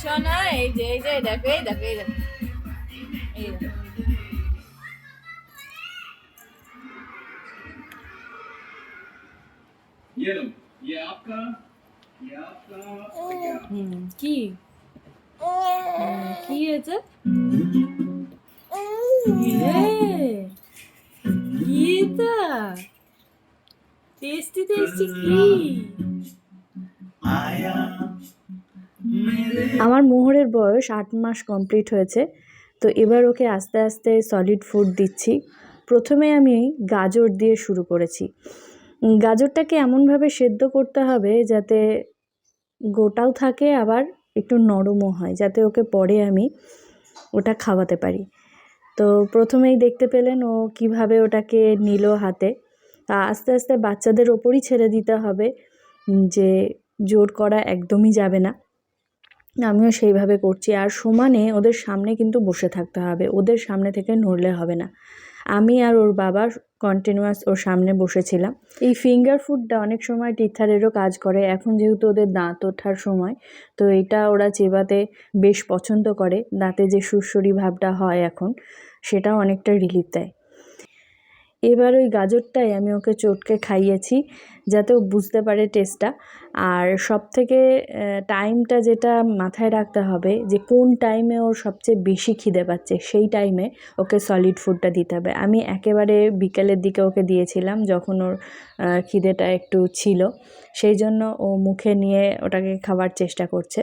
শোনা এই যে এই যে দেখো এই দেখো এই দেখো। এই কি? কি হয়েছে? হ্যাঁ, গীতা। টেস্টি টেস্টি কি? আমার মোহরের বয়স আট মাস কমপ্লিট হয়েছে, তো এবার ওকে আস্তে আস্তে সলিড ফুড দিচ্ছি। প্রথমে আমি গাজর দিয়ে শুরু করেছি। গাজরটাকে এমনভাবে সেদ্ধ করতে হবে যাতে গোটাও থাকে, আবার একটু নরমও হয়, যাতে ওকে পরে আমি ওটা খাওয়াতে পারি। তো প্রথমেই দেখতে পেলেন ও কীভাবে ওটাকে নিল হাতে। আস্তে আস্তে বাচ্চাদের ওপরই ছেড়ে দিতে হবে যে জোর করা একদমই যাবে না। আমিও সেইভাবে করছি। আর সমানে ওদের সামনে কিন্তু বসে থাকতে হবে। ওদের সামনে থেকে নড়লে হবে না। আমি আর ওর বাবা কন্টিনিউয়াস ওর সামনে বসেছিলাম। এই ফিঙ্গার ফুডটা অনেক সময় টিথারেরও কাজ করে। এখন যেহেতু ওদের দাঁত ওঠার সময়, তো এটা ওরা চেবাতে বেশ পছন্দ করে। দাঁতে যে সুরসুরি ভাবটা হয় এখন, সেটাও অনেকটা রিলিফ দেয়। এবার ওই গাজরটাই আমি ওকে চটকে খাইয়েছি, যাতে ও বুঝতে পারে টেস্টটা আর সব থেকে টাইমটা যেটা মাথায় রাখতে হবে, যে কোন টাইমে ওর সবচেয়ে বেশি খিদে পাচ্ছে, সেই টাইমে ওকে সলিড ফুডটা দিতে হবে। আমি একেবারে বিকেলের দিকে ওকে দিয়েছিলাম, যখন ওর খিদেটা একটু ছিল। সেই জন্য ও মুখে নিয়ে ওটাকে খাওয়ার চেষ্টা করছে।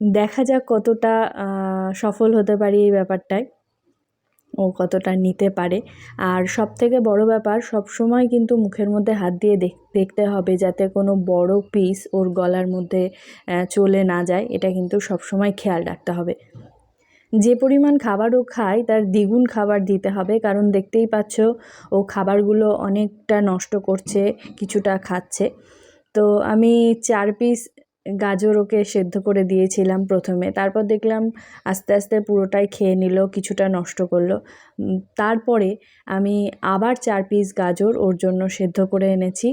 দেখা যাক কতটা সফল হতে পারি এই ব্যাপারটায়। ও কতটা নিতে পারে। আর সব থেকে বড় ব্যাপার সব সময় কিন্তু মুখের মধ্যে হাত দিয়ে দেখতে হবে যাতে কোনো বড় পিস ওর গলার মধ্যে চলে না যায়। এটা কিন্তু সব সময় খেয়াল রাখতে হবে। যে পরিমাণ খাবার ও খায়, তার দ্বিগুণ খাবার দিতে হবে। কারণ দেখতেই পাচ্ছ, ও খাবারগুলো অনেকটা নষ্ট করছে, কিছুটা খাচ্ছে। তো আমি চার পিস গাজর ওকে সেদ্ধ করে দিয়েছিলাম প্রথমে। তারপর দেখলাম আস্তে আস্তে পুরোটাই খেয়ে নিল, কিছুটা নষ্ট করল। তারপরে আমি আবার চার পিস গাজর ওর জন্য সেদ্ধ করে এনেছি।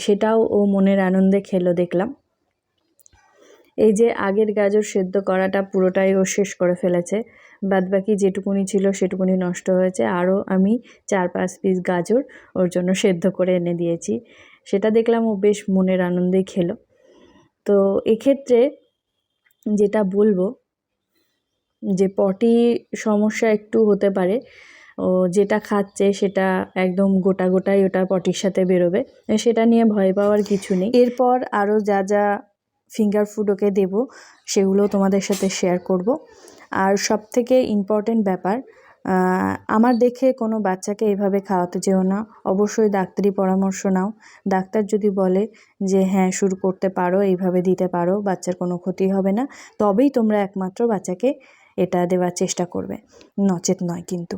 সেটাও ও মনের আনন্দে খেলো দেখলাম। এই যে আগের গাজর সেদ্ধ করাটা পুরোটাই ও শেষ করে ফেলেছে। বাদবাকি যেটুকুনি ছিল সেটুকুনি নষ্ট হয়েছে। আরও আমি চার পাঁচ পিস গাজর ওর জন্য সেদ্ধ করে এনে দিয়েছি। সেটা দেখলাম ও বেশ মনের আনন্দেই খেলো। তো এক্ষেত্রে যেটা বলব যে পটি সমস্যা একটু হতে পারে। ও যেটা খাচ্ছে সেটা একদম গোটা গোটাই ওটা পটির সাথে বেরোবে। সেটা নিয়ে ভয় পাওয়ার কিছু নেই। এরপর আরও যা যা ফিঙ্গার ফুড ওকে দেবো সেগুলো তোমাদের সাথে শেয়ার করব। আর সব থেকে ইম্পর্টেন্ট ব্যাপার আমার দেখে কোনো বাচ্চাকে এইভাবে খাওয়াতে যেও না। অবশ্যই ডাক্তারি পরামর্শ নাও। ডাক্তার যদি বলে যে হ্যাঁ শুরু করতে পারো, এইভাবে দিতে পারো, বাচ্চার কোনো ক্ষতি হবে না। তবেই তোমরা একমাত্র বাচ্চাকে এটা দেওয়ার চেষ্টা করবে। নচেত নয় কিন্তু।